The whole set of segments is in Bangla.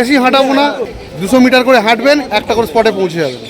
বেশি হাঁটাবো না দুশো মিটার করে হাঁটবেন একটা করে স্পটে পৌঁছে যাবেন।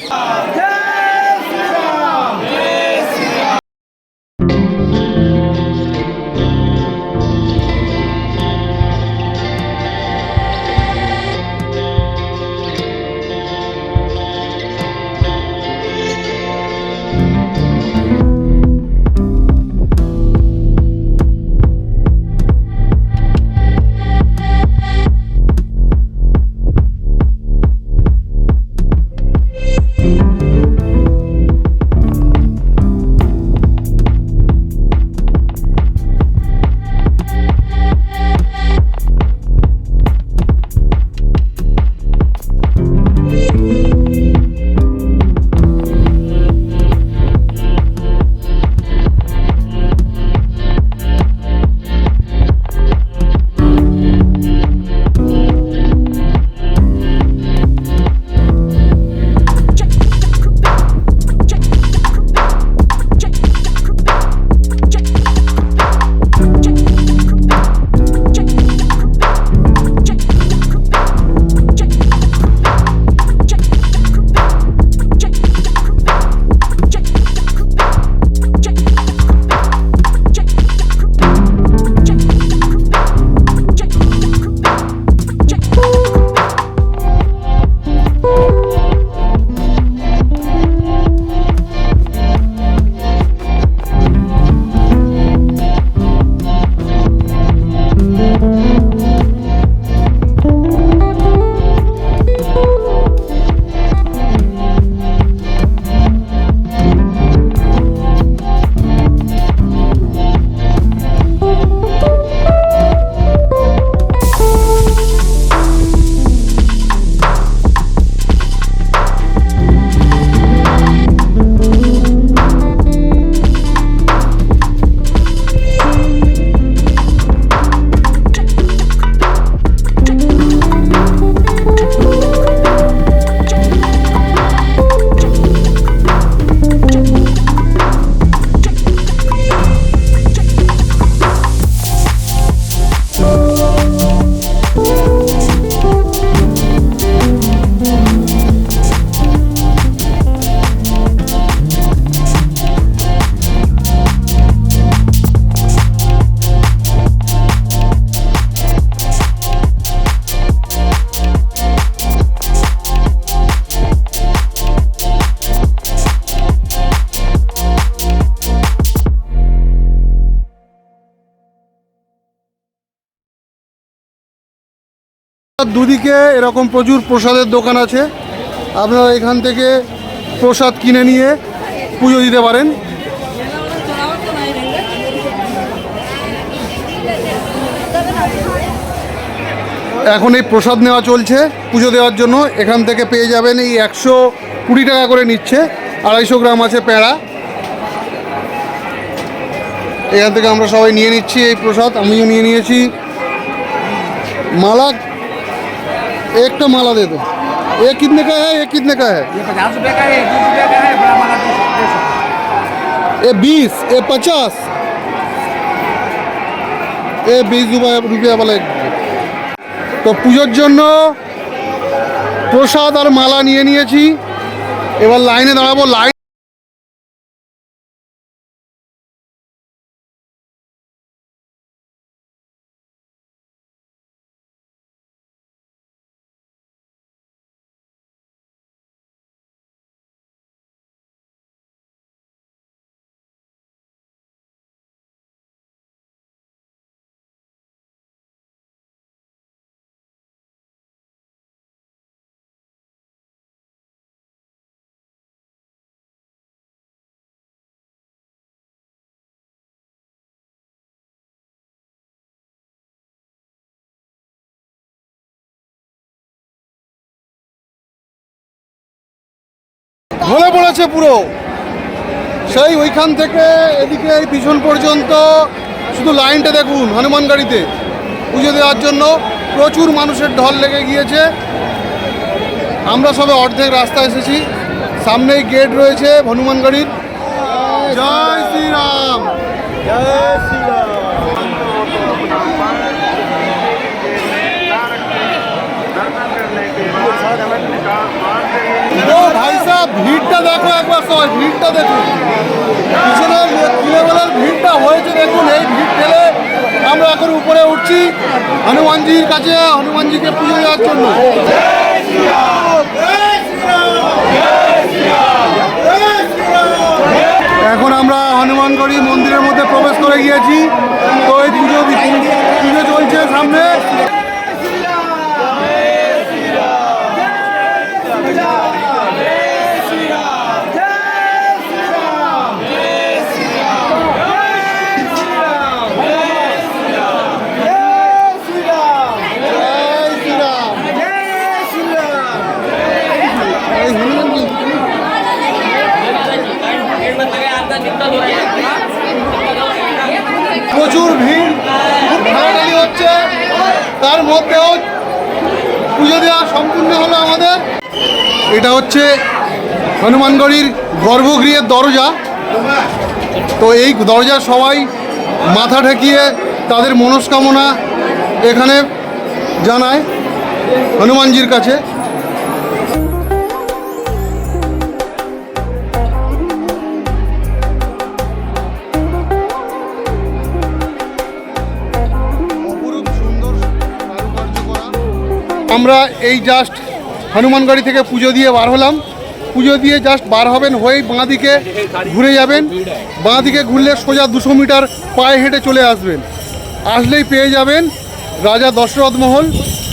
দুদিকে এরকম প্রচুর প্রসাদের দোকান আছে। আপনারা এখান থেকে প্রসাদ কিনে নিয়ে পুজো দিতে পারেন। এখন এই প্রসাদ নেওয়া চলছে পুজো দেওয়ার জন্য। এখান থেকে পেয়ে যাবেন এই একশো কুড়ি টাকা করে নিচ্ছে। আড়াইশো গ্রাম আছে প্যাঁড়া এখান থেকে আমরা সবাই নিয়ে নিচ্ছি এই প্রসাদ। আমিও নিয়ে নিয়েছি। माला एक तो माला दे दो ये कितने का है ये कितने का है ये पचास रुपए का है बीस रुपए का है बड़ा वाला दो सौ दो सौ ये बीस ये पचास এ বিশ রুপিয়া রুপিয়া বলে তো পুজোর জন্য প্রসাদ আর মালা নিয়ে নিয়েছি এবার লাইনে দাঁড়াবো লাইন ঢলে পড়েছে পুরো। সেই ওইখান থেকে এদিকে এই পিছন পর্যন্ত শুধু লাইনটা দেখুন হনুমান গাড়িতে। পুজো দেওয়ার জন্য প্রচুর মানুষের ঢল লেগে গিয়েছে। আমরা সবে অর্ধেক রাস্তা এসেছি। সামনেই গেট রয়েছে হনুমান গাড়ির। জয় শ্রীরাম। শ্রীরাম। ভাই ভিড়টা দেখো একবার দেখুন পিছনে কি লেভেলের ভিড়টা হয়েছে দেখুন, এই ভিড় ঠেলে আমরা এখন উপরে উঠছি হনুমানজির কাছে, হনুমানজিকে পুজো দেওয়ার জন্য। এখন আমরা হনুমানগড়ি মন্দিরের মধ্যে প্রবেশ করে গিয়েছি। তো এই পুজো পুজো চলছে সামনে জয় শ্রীরাম এই হনুমানজি প্রচুর ভিড় খুব ঠাড়াটালি হচ্ছে তার মধ্যেও পুজো দেওয়া সম্পূর্ণ হলো আমাদের এটা হচ্ছে হনুমানগড়ির গর্ভগৃহের দরজা। তো এই দরজা সবাই মাথা ঠেকিয়ে তাদের মনস্কামনা এখানে জানায় হনুমানজির কাছে। আমরা এই জাস্ট হনুমানগড়ি থেকে পুজো দিয়ে বার হলাম। পুজো দিয়ে জাস্ট বার হবেন, হয়েই বাঁ দিকে ঘুরে যাবেন। বাঁ দিকে ঘুরলে সোজা দুশো মিটার পায়ে হেঁটে চলে আসবেন। আসলেই পেয়ে যাবেন রাজা দশরথ মহল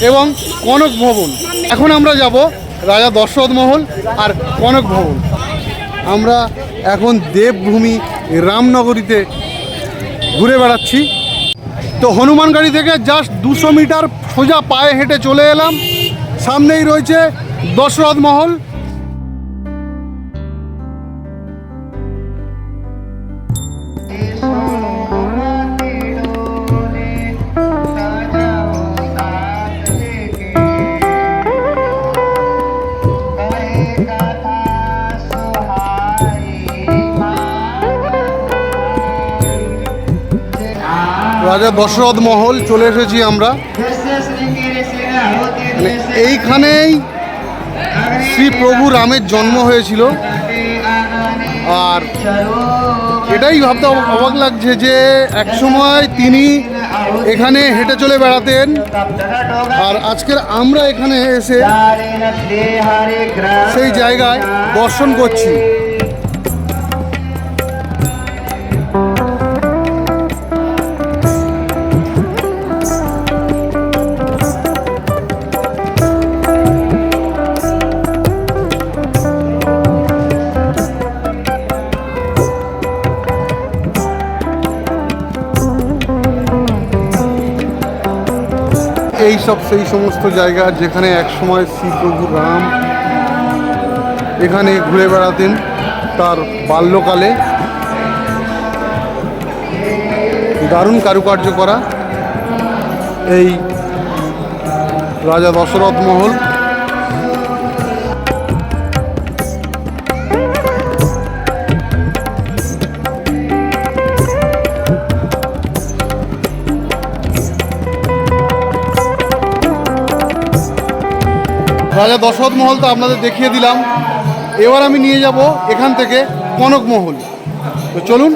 এবং কনক ভবন। এখন আমরা যাব রাজা দশরথ মহল আর কনক ভবন। আমরা এখন দেবভূমি রামনগরীতে ঘুরে বেড়াচ্ছি। তো হনুমানগাড়ি থেকে জাস্ট দুশো মিটার সোজা পায়ে হেঁটে চলে এলাম। সামনেই রয়েছে দশরথ মহল। রাজা দশরথ মহল চলে এসেছি আমরা। মানে এইখানেই শ্রী প্রভু রামের জন্ম হয়েছিল। আর এটাই ভাবতে অবাক লাগছে যে একসময় তিনি এখানে হেঁটে চলে বেড়াতেন। আর আজকের আমরা এখানে এসে সেই জায়গায় দর্শন করছি। সব সেই সমস্ত জায়গা যেখানে একসময় শ্রী প্রভু রাম এখানে ঘুরে বেড়াতেন তার বাল্যকালে। দারুণ কারুকার্য করা। এই রাজা দশরথ মহল রাজা দশরথ মহল তো আপনাদের দেখিয়ে দিলাম। এবার আমি নিয়ে যাব এখান থেকে কনক মহল। তো চলুন,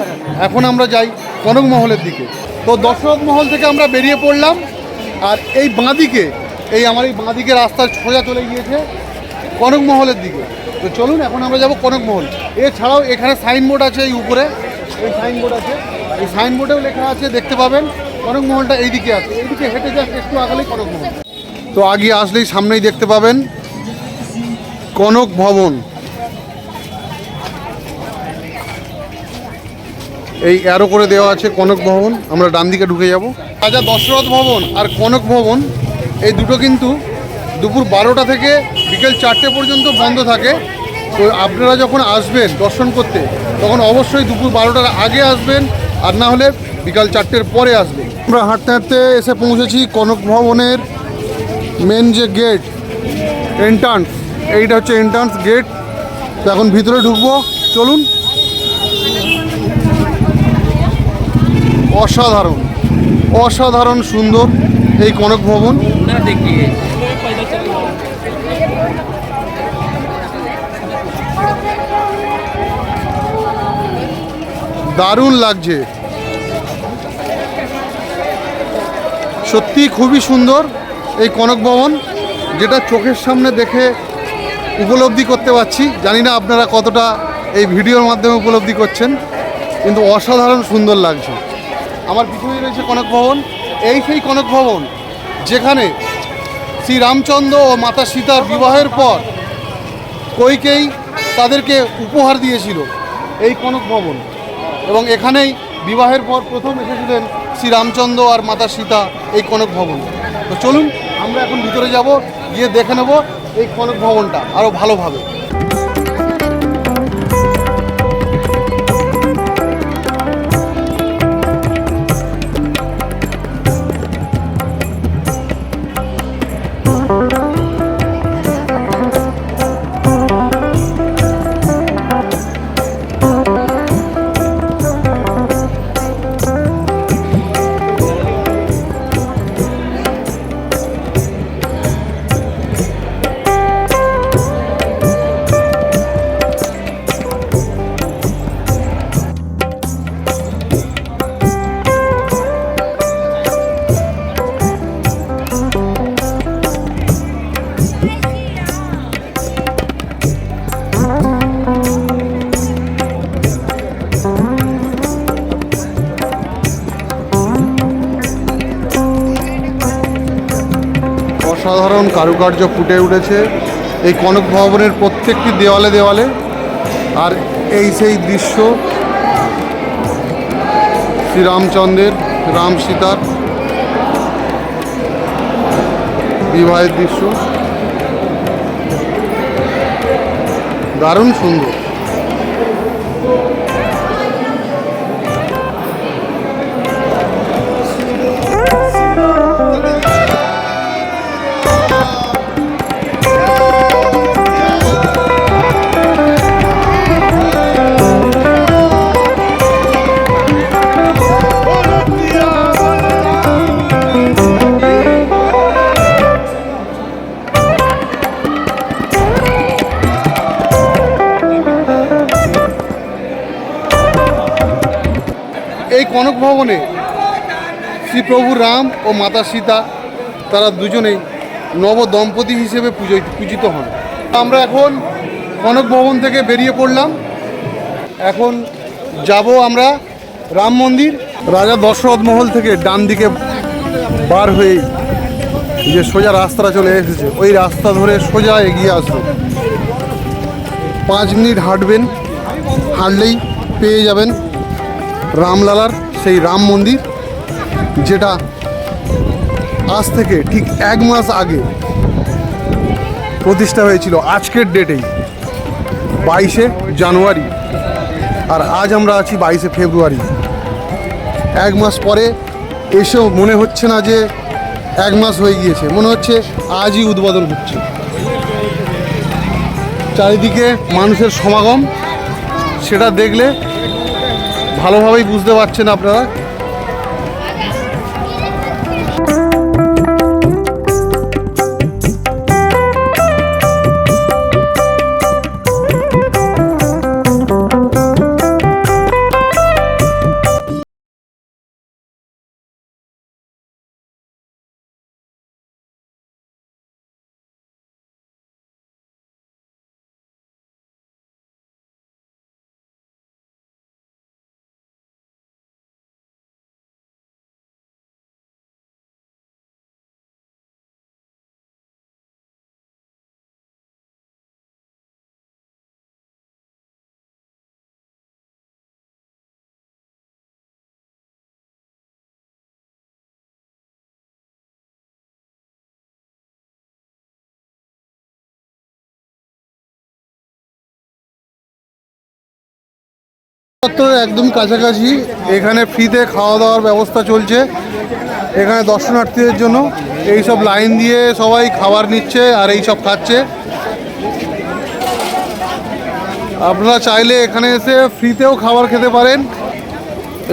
এখন আমরা যাই কনক মহলের দিকে। তো দশরথ মহল থেকে আমরা বেরিয়ে পড়লাম, আর এই বাঁদিকে, এই আমার এই বাঁদিকে রাস্তার সোজা চলে গিয়েছে কনক মহলের দিকে। তো চলুন, এখন আমরা যাব কনক মহল। এছাড়াও এখানে সাইনবোর্ড আছে এই উপরে। এই সাইনবোর্ড আছে। এই সাইনবোর্ডেও লেখা আছে, দেখতে পাবেন, কনক মহলটা এইদিকে আছে। এইদিকে হেঁটে যাচ্ছে একটু আগালেই কনক মহল। তো আগে আসলেই সামনেই দেখতে পাবেন কনক ভবন। এই অ্যারো করে দেওয়া আছে কনক ভবন। আমরা ডান দিকে ঢুকে যাব। রাজা দশরথ ভবন আর কনক ভবন, এই দুটো কিন্তু দুপুর বারোটা থেকে বিকেল চারটে পর্যন্ত বন্ধ থাকে। তো আপনারা যখন আসবেন দর্শন করতে, তখন অবশ্যই দুপুর বারোটার আগে আসবেন আর না হলে বিকাল চারটের পরে আসবেন। আমরা হাঁটতে হাঁটতে এসে পৌঁছেছি কনক ভবনের মেন যে গেট এন্ট্রান্স এইটা হচ্ছে এন্ট্রান্স গেট তো এখন ভিতরে ঢুকবো, চলুন। অসাধারণ অসাধারণ সুন্দর এই কনক ভবন। দারুণ লাগছে। সত্যি খুবই সুন্দর। এই কনক ভবন, যেটা চোখের সামনে দেখে উপলব্ধি করতে পারছি। জানি না আপনারা কতটা এই ভিডিওর মাধ্যমে উপলব্ধি করছেন, কিন্তু অসাধারণ সুন্দর লাগছে। আমার পিছনে রয়েছে কনক ভবন। এই সেই কনক ভবন, যেখানে শ্রী রামচন্দ্র ও মাতা সীতার বিবাহের পর কৈকেই তাদেরকে উপহার দিয়েছিল এই কনক ভবন। এবং এখানেই বিবাহের পর প্রথম এসেছিলেন শ্রী রামচন্দ্র আর মাতা সীতা এই কনক ভবন। তো চলুন আমরা এখন ভিতরে যাব গিয়ে দেখে নেব এই কনক ভবনটা আরও ভালোভাবে। কারুকার্য ফুটে উঠেছে। এই কনক ভবনের প্রত্যেকটি দেওয়ালে দেওয়ালে। আর এই সেই দৃশ্য শ্রীরামচন্দ্রের, রাম সীতার বিবাহের দৃশ্য। দারুণ সুন্দর। কনক ভবনে শ্রীপ্রভু রাম ও মাতা সীতা, তারা দুজনেই নব দম্পতি হিসেবে পুজো পূজিত হন। আমরা এখন কনক ভবন থেকে বেরিয়ে পড়লাম। এখন যাব আমরা রাম মন্দির। রাজা দশরথ মহল থেকে ডান দিকে বার হয়ে যে সোজা রাস্তাটা চলে এসেছে, ওই রাস্তা ধরে সোজা এগিয়ে আসবে। পাঁচ মিনিট হাঁটবেন, হাঁটলেই পেয়ে যাবেন রামলালার সেই রাম মন্দির, যেটা আজ থেকে ঠিক এক মাস আগে প্রতিষ্ঠা হয়েছিল আজকের ডেটেই, বাইশে জানুয়ারি। আর আজ আমরা আছি বাইশে ফেব্রুয়ারি। এক মাস পরে এসেও মনে হচ্ছে না যে এক মাস হয়ে গিয়েছে, মনে হচ্ছে আজই উদ্বোধন হচ্ছে। চারিদিকে মানুষের সমাগম, সেটা দেখলে ভালোভাবেই বুঝতে পারছেন আপনারা। একদম কাছাকাছি। এখানে ফ্রিতে খাওয়া দাওয়ার ব্যবস্থা চলছে। এখানে দর্শনার্থীদের জন্য। এই সব লাইন দিয়ে সবাই খাবার নিচ্ছে আর এই সব খাচ্ছে। আপনারা চাইলে এখানে এসে ফ্রিতেও খাবার খেতে পারেন।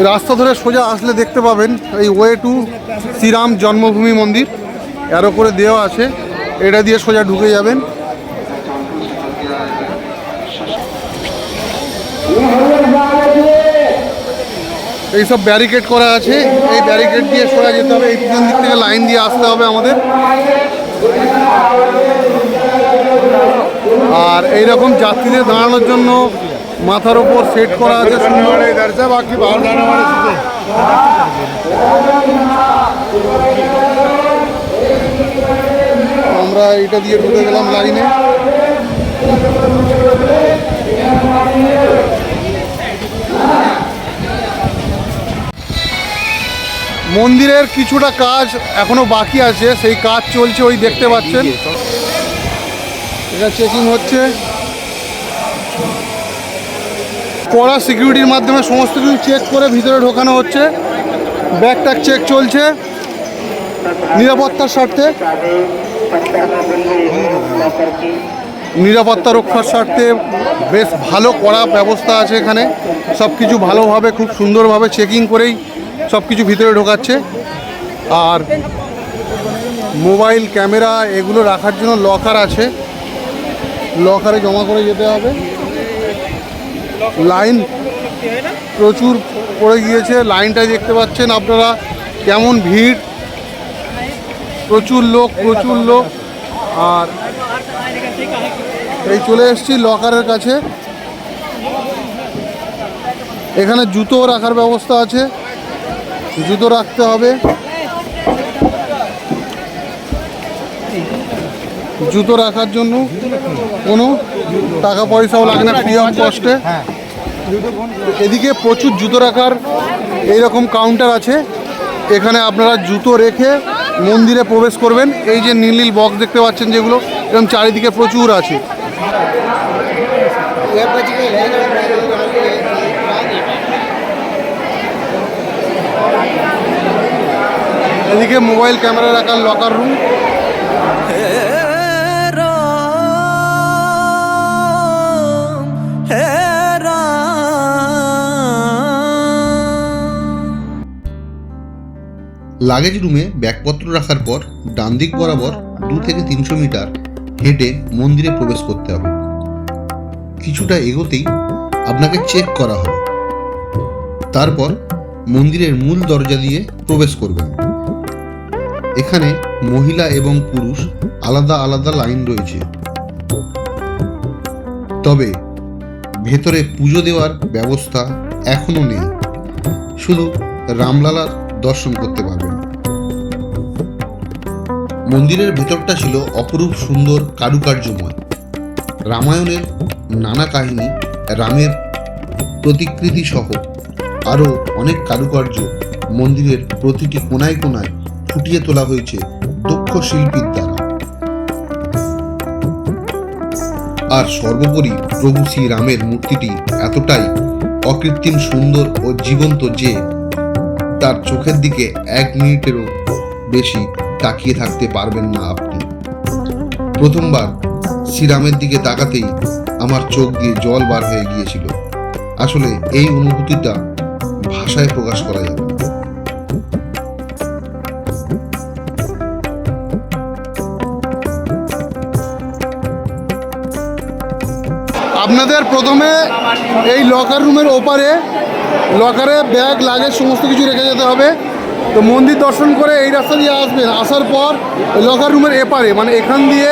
রাস্তা ধরে সোজা আসলে দেখতে পাবেন এই ওয়ে টু শ্রীরাম জন্মভূমি মন্দির। এরও করে দেওয়া আছে। এটা দিয়ে সোজা ঢুকে যাবেন। এই সব ব্যারিকেড করা আছে। এই ব্যারিকেড দিয়ে সরা যেতে হবে। এই পিছন দিক থেকে লাইন দিয়ে আসতে হবে আমাদের। আর এই রকম যাত্রীদের দাঁড়ানোর জন্য মাথার ওপর সেট করা আছে। আমরা এটা দিয়ে ঢুকে গেলাম লাইনে মন্দিরের কিছুটা কাজ এখনও বাকি আছে, সেই কাজ চলছে ওই দেখতে পাচ্ছেন। এটা চেকিং হচ্ছে। কড়া সিকিউরিটির মাধ্যমে সমস্ত কিছু চেক করে ভিতরে ঢোকানো হচ্ছে। ব্যাগ ট্যাগ চেক চলছে। নিরাপত্তার স্বার্থে। নিরাপত্তা রক্ষার স্বার্থে বেশ ভালো করা ব্যবস্থা আছে এখানে। সব কিছু ভালোভাবে, খুব সুন্দরভাবে চেকিং করেই সব কিছু ভিতরে ঢোকাচ্ছে। আর মোবাইল, ক্যামেরা এগুলো রাখার জন্য লকার আছে। লকারে জমা করে যেতে হবে। লাইন প্রচুর পড়ে গিয়েছে। লাইনটা দেখতে পাচ্ছেন আপনারা। কেমন ভিড়। প্রচুর লোক প্রচুর লোক। আর এই চলে এসেছি লকারের কাছে। এখানে জুতো রাখার ব্যবস্থা আছে। জুতো রাখতে হবে। জুতো রাখার জন্য কোনো টাকা পয়সাও লাগে না ফ্রি অফ কস্টে এদিকে প্রচুর জুতো রাখার এইরকম কাউন্টার আছে। এখানে আপনারা জুতো রেখে মন্দিরে প্রবেশ করবেন। এই যে নীল নীল বক্স দেখতে পাচ্ছেন যেগুলো এরকম চারিদিকে প্রচুর আছে। এদিকে মোবাইল ক্যামেরা রাখার লকার রুম লাগেজ রুমে ব্যাগপত্র রাখার পর ডান দিক বরাবর দু থেকে তিনশো মিটার হেঁটে মন্দিরে প্রবেশ করতে হবে। কিছুটা এগোতেই আপনাকে চেক করা হবে। তারপর মন্দিরের মূল দরজা দিয়ে প্রবেশ করবেন। এখানে মহিলা এবং পুরুষ আলাদা আলাদা লাইন রয়েছে। তবে ভেতরে পুজো দেওয়ার ব্যবস্থা এখনও নেই। শুধু রামলালার দর্শন করতে পারবেন। মন্দিরের ভেতরটা ছিল অপরূপ সুন্দর কারুকার্যময়। রামায়ণের নানা কাহিনী রামের প্রতিকৃতি সহ আরও অনেক কারুকার্য মন্দিরের প্রতিটি কোনায় কোনায় ফুটিয়ে তোলা হয়েছে দক্ষ শিল্পীর দ্বারা। আর সর্বোপরি প্রভু শ্রীরামের মূর্তিটি এতটাই অকৃত্রিম সুন্দর ও জীবন্ত যে তার চোখের দিকে এক মিনিটেরও বেশি তাকিয়ে থাকতে পারবেন না আপনি। প্রথমবার শ্রীরামের দিকে তাকাতেই আমার চোখ দিয়ে জল বার হয়ে গিয়েছিল। আসলে এই অনুভূতিটা ভাষায় প্রকাশ করা যাবে আপনাদের প্রথমে এই লকার রুমের ওপারে লকারে ব্যাগ লাগেজ সমস্ত কিছু রেখে যেতে হবে। তো মন্দির দর্শন করে এই রাস্তা দিয়ে আসবেন। আসার পর লকার রুমের এপারে মানে এখান দিয়ে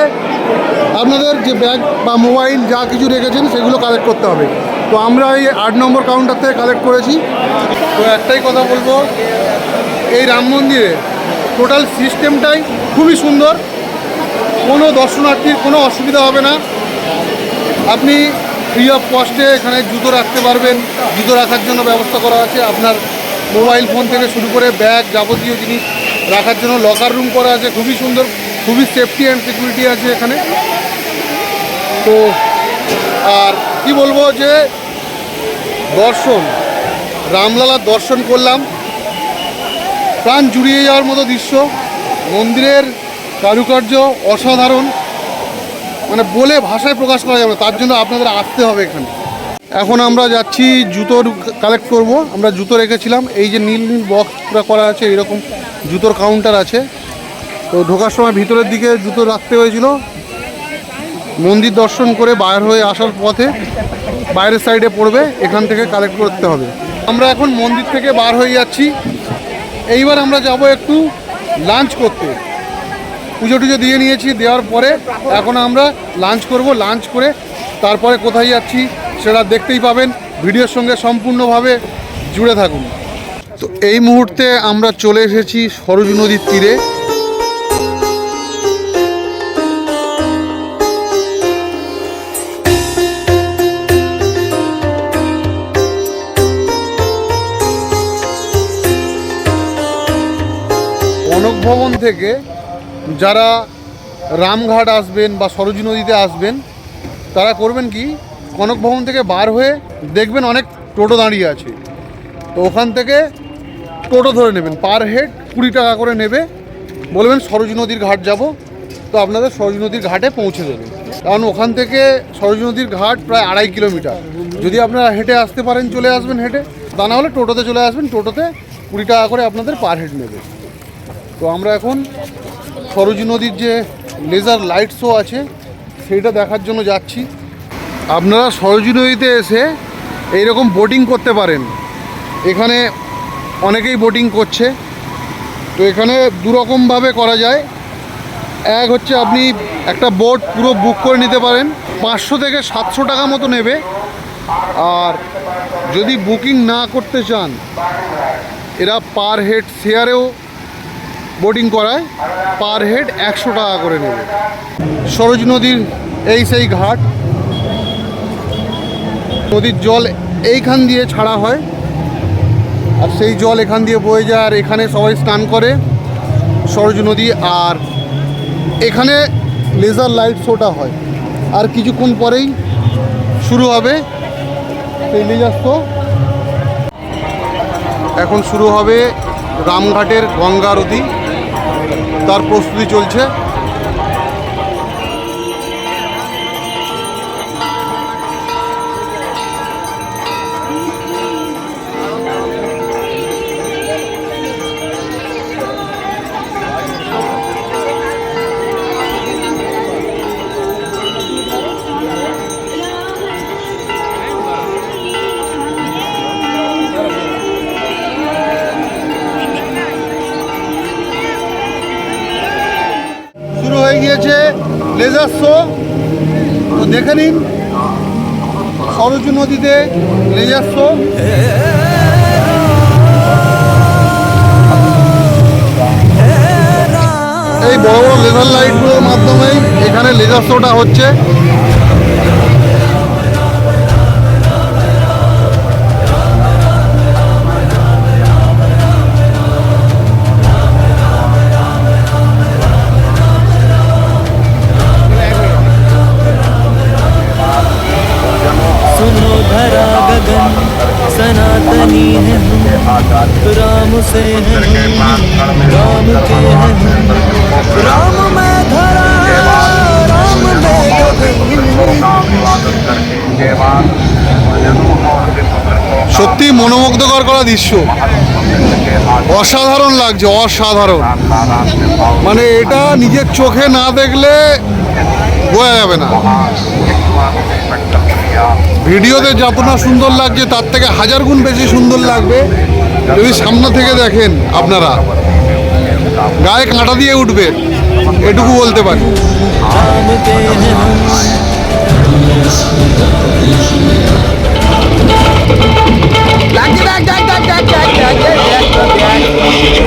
আপনাদের যে ব্যাগ বা মোবাইল যা কিছু রেখেছেন, সেগুলো কালেক্ট করতে হবে। তো আমরা এই আট নম্বর কাউন্টার থেকে কালেক্ট করেছি। তো একটাই কথা বলব, এই রাম মন্দিরে টোটাল সিস্টেমটাই খুবই সুন্দর। কোনো দর্শনার্থীর কোনো অসুবিধা হবে না। আপনি ফ্রি অফ কস্টে এখানে জুতো রাখতে পারবেন। জুতো রাখার জন্য ব্যবস্থা করা আছে। আপনার মোবাইল ফোন থেকে শুরু করে ব্যাগ যাবতীয় জিনিস রাখার জন্য লকার রুম করা আছে। খুবই সুন্দর, খুবই সেফটি অ্যান্ড সিকিউরিটি আছে এখানে। তো, আর কি বলব যে, দর্শন, রামলালার দর্শন করলাম। প্রাণ জুড়িয়ে যাওয়ার মতো দৃশ্য। মন্দিরের কারুকার্য অসাধারণ। মানে বলে ভাষায় প্রকাশ করা যাবে তার জন্য আপনাদের আসতে হবে এখানে। এখন আমরা যাচ্ছি, জুতোর কালেক্ট করব। আমরা জুতো রেখেছিলাম, এই যে নীল নীল বক্স করা আছে, এরকম জুতোর কাউন্টার আছে। তো ঢোকার সময় ভিতরের দিকে জুতো রাখতে হয়েছিল। মন্দির দর্শন করে বাইর হয়ে আসার পথে বাইরের সাইডে পড়বে, এখান থেকে কালেক্ট করতে হবে। আমরা এখন মন্দির থেকে বার হয়ে যাচ্ছি। এইবার আমরা যাব একটু লাঞ্চ করতে। পুজো টুজো দিয়ে নিয়েছি, দেওয়ার পরে এখন আমরা লাঞ্চ করব লাঞ্চ করে তারপরে কোথায় যাচ্ছি সেটা দেখতেই পাবেন, ভিডিওর সঙ্গে সম্পূর্ণভাবে জুড়ে থাকুন। তো এই মুহূর্তে আমরা চলে এসেছি সরজু নদীর তীরে। থেকে যারা রামঘাট আসবেন বা সরোজ নদীতে আসবেন, তারা করবেন কি? কনক ভবন থেকে বার হয়ে দেখবেন অনেক টোটো দাঁড়িয়ে আছে। তো ওখান থেকে টোটো ধরে নেবেন। পার হেড কুড়ি টাকা করে নেবে। বলবেন, সরোজ নদীর ঘাট যাব। তো আপনাদের সরোজ নদীর ঘাটে পৌঁছে দেবে। কারণ ওখান থেকে সরোজ নদীর ঘাট প্রায় আড়াই কিলোমিটার। যদি আপনারা হেঁটে আসতে পারেন, চলে আসবেন হেঁটে, তা না হলে টোটোতে চলে আসবেন। টোটোতে কুড়ি টাকা করে আপনাদের পার হেড নেবে। তো আমরা এখন সরোজ নদীর যে লেজার লাইট শো আছে, সেইটা দেখার জন্য যাচ্ছি। আপনারা সরোজ নদীতে এসে এইরকম বোটিং করতে পারেন। এখানে অনেকেই বোটিং করছে। তো এখানে দুরকমভাবে করা যায়। এক হচ্ছে আপনি একটা বোট পুরো বুক করে নিতে পারেন। পাঁচশো থেকে সাতশো টাকা মতো নেবে। আর যদি বুকিং না করতে চান, এরা পার হেড শেয়ারেও বোটিং করায় পার হেড একশো টাকা করে নেবে। সরোজ নদীর এই সেই ঘাট। নদীর জল এইখান দিয়ে ছাড়া হয়, আর সেই জল এখান দিয়ে বয়ে যায়, আর এখানে সবাই স্নান করে, সরোজ নদী, আর এখানে লেজার লাইট শোটা হয়। আর কিছুক্ষণ পরেই শুরু হবে সেই লেজার শো এখন শুরু হবে রামঘাটের গঙ্গা আরতি তার প্রস্তুতি চলছে। গিয়েছে লেজার শো তো দেখে নিন সরজু নদীতে লেজার শো এই বড় বড় লেজার লাইটগুলোর মাধ্যমেই এখানে লেজার শোটা হচ্ছে। से है हम राम के है हम राम में धरा राम में गगन সত্যি মনোমুগ্ধকর করা দৃশ্য অসাধারণ লাগছে অসাধারণ মানে এটা নিজের চোখে না দেখলে বোঝা যাবে না ভিডিওতে যত না সুন্দর লাগছে তার থেকে হাজার গুণ বেশি সুন্দর লাগবে যদি সামনে থেকে দেখেন আপনারা গায়ে কাঁটা দিয়ে উঠবে এটুকু বলতে পারি Thank you.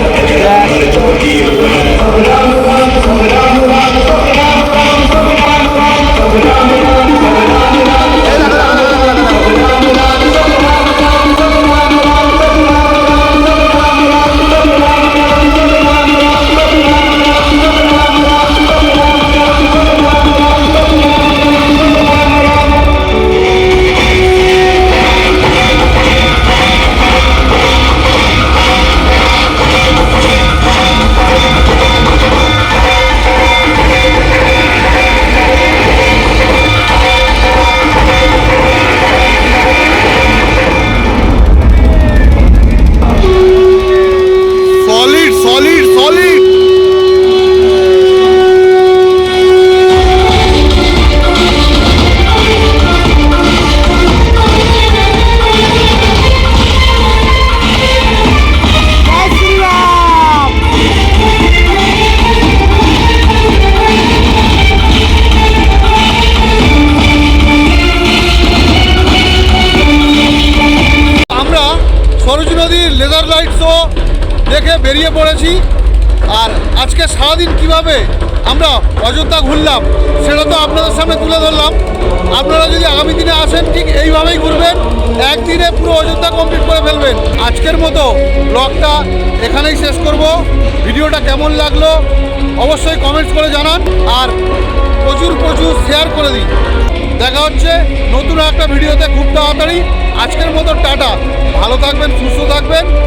দেখে বেরিয়ে পড়েছি। আর আজকে সারাদিন কীভাবে আমরা অযোধ্যা ঘুরলাম, সেটা তো আপনাদের সামনে তুলে ধরলাম। আপনারা যদি আগামী দিনে আসেন, ঠিক এইভাবেই ঘুরবেন। একদিনে পুরো অযোধ্যা কমপ্লিট করে ফেলবেন। আজকের মতো ব্লগটা এখানেই শেষ করব। ভিডিওটা কেমন লাগল, অবশ্যই কমেন্টস করে জানান আর প্রচুর প্রচুর শেয়ার করে দিন। দেখা হচ্ছে নতুন একটা ভিডিওতে খুব তাড়াতাড়ি। আজকের মতো টাটা। ভালো থাকবেন, সুস্থ থাকবেন।